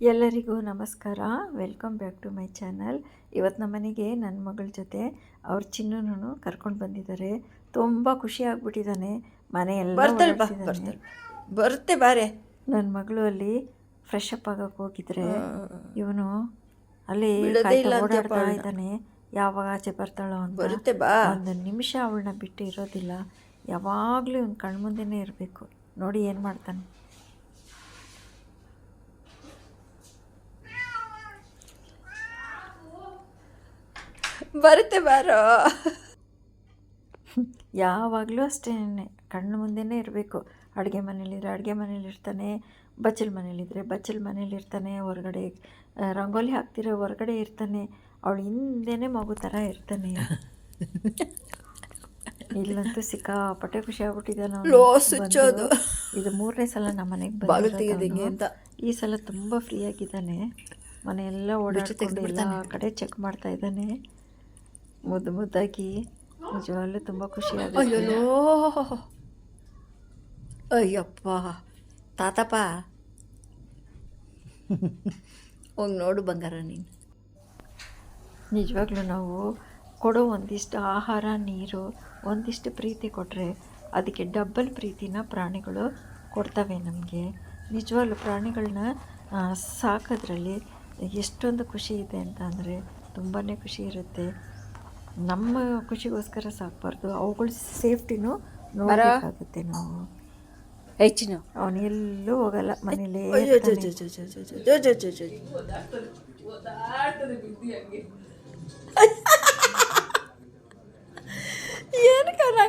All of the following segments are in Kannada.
ಎಲ್ಲರಿಗೂ ನಮಸ್ಕಾರ. Welcome back to my channel. ಇವತ್ತು ನಮ್ಮ ಮನೆಗೆ ನನ್ನ ಮಗಳ ಜೊತೆ ಅವ್ರ ಚಿನ್ನನು ಕರ್ಕೊಂಡು ಬಂದಿದ್ದಾರೆ ತುಂಬ ಖುಷಿ ಆಗ್ಬಿಟ್ಟಿದ್ದಾನೆ ಮನೆ ಎಲ್ಲ ಬರ್ತಾಳೆ ಬರುತ್ತೆ ಬಾರೆ ನನ್ನ ಮಗಳು ಅಲ್ಲಿ ಫ್ರೆಶ್ ಅಪ್ ಆಗಕ್ಕೆ ಹೋಗಿದ್ರೆ ಇವನು ಅಲ್ಲಿ ಓಡಾಡ್ತಾ ಇದ್ದಾನೆ. ಯಾವಾಗ ಆಚೆ ಬರ್ತಾಳೋ ಅಂತ ಬರುತ್ತೆ ಬಾ. ಒಂದು ನಿಮಿಷ ಅವಳನ್ನ ಬಿಟ್ಟು ಇರೋದಿಲ್ಲ. ಯಾವಾಗಲೂ ಇವ್ನ ಕಣ್ಮುಂದೆನೇ ಇರಬೇಕು. ನೋಡಿ ಏನು ಮಾಡ್ತಾನೆ. ಬರುತ್ತೆ ಬಾರೋ. ಯಾವಾಗಲೂ ಅಷ್ಟೇ ಕಣ್ಣು ಮುಂದೆನೇ ಇರಬೇಕು. ಅಡುಗೆ ಮನೇಲಿದ್ರೆ ಅಡುಗೆ ಮನೇಲಿರ್ತಾನೆ ಬಚ್ಚಲ್ ಮನೇಲಿದ್ರೆ ಬಚ್ಚಲ್ ಮನೇಲಿರ್ತಾನೆ ಹೊರಗಡೆ ರಂಗೋಲಿ ಹಾಕ್ತಿರೋ ಹೊರಗಡೆ ಇರ್ತಾನೆ. ಅವಳು ಹಿಂದೆನೆ ಮಗು ಥರ ಇರ್ತಾನೆ. ಇಲ್ಲಂತೂ ಸಿಕ್ಕಾಪಟ್ಟೆ ಖುಷಿ ಆಗ್ಬಿಟ್ಟಿದ್ದಾನೆ. ಇದು ಮೂರನೇ ಸಲ ನಮ್ಮ ಮನೆಗೆ ಅಂತ. ಈ ಸಲ ತುಂಬ ಫ್ರೀ ಆಗಿದ್ದಾನೆ. ಮನೆಯೆಲ್ಲ ಓಡಾಡ್ಕೊಂಡು ಎಲ್ಲ ಕಡೆ ಚೆಕ್ ಮಾಡ್ತಾ ಇದ್ದಾನೆ. ಮುದ್ದು ಮುದ್ದಾಗಿ ನಿಜವಾಗ್ಲೂ ತುಂಬ ಖುಷಿ ಆಗುತ್ತೆ ಅಯ್ಯೋ ಅಯ್ಯಪ್ಪ. ತಾತಪ್ಪ. ಹೋಗಿ ನೋಡು ಬಂಗಾರ ನೀನು. ನಿಜವಾಗ್ಲೂ ನಾವು ಕೊಡೋ ಒಂದಿಷ್ಟು ಆಹಾರ ನೀರು ಒಂದಿಷ್ಟು ಪ್ರೀತಿ ಕೊಟ್ಟರೆ ಅದಕ್ಕೆ ಡಬ್ಬಲ್ ಪ್ರೀತಿನ ಪ್ರಾಣಿಗಳು ಕೊಡ್ತವೆ ನಮಗೆ. ನಿಜವಾಗ್ಲೂ ಪ್ರಾಣಿಗಳನ್ನ ಸಾಕೋದ್ರಲ್ಲಿ ಎಷ್ಟೊಂದು ಖುಷಿ ಇದೆ ಅಂತ ಅಂದರೆ ತುಂಬಾ ಖುಷಿ ಇರುತ್ತೆ. ನಮ್ಮ ಖುಷಿಗೋಸ್ಕರ ಸಾಕಬಾರ್ದು ಅವುಗಳು ಸೇಫ್ಟಿನೂ ನೋಡಬೇಕಾಗುತ್ತೆ ನಾವು ಹೆಚ್ಚಿನ ಅವನು ಎಲ್ಲೂ ಹೋಗಲ್ಲ ಮನೇಲಿ ಏನು ಕಾರಣ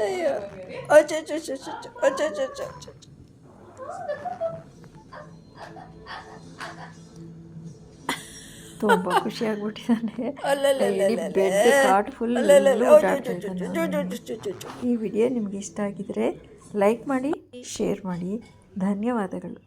ಅಯ್ಯೋ ಅಚ್ಚ ಅಚ್ಚ ಅಚ್ಚ ಅಚ್ಚ ಅಚ್ಚ ತುಂಬ ಖುಷಿ ಆಗ್ಬಿಟ್ಟಿದ್ದಾನೆ ಫುಲ್ ಈ ವಿಡಿಯೋ ನಿಮ್ಗೆ ಇಷ್ಟ ಆಗಿದ್ರೆ ಲೈಕ್ ಮಾಡಿ ಶೇರ್ ಮಾಡಿ ಧನ್ಯವಾದಗಳು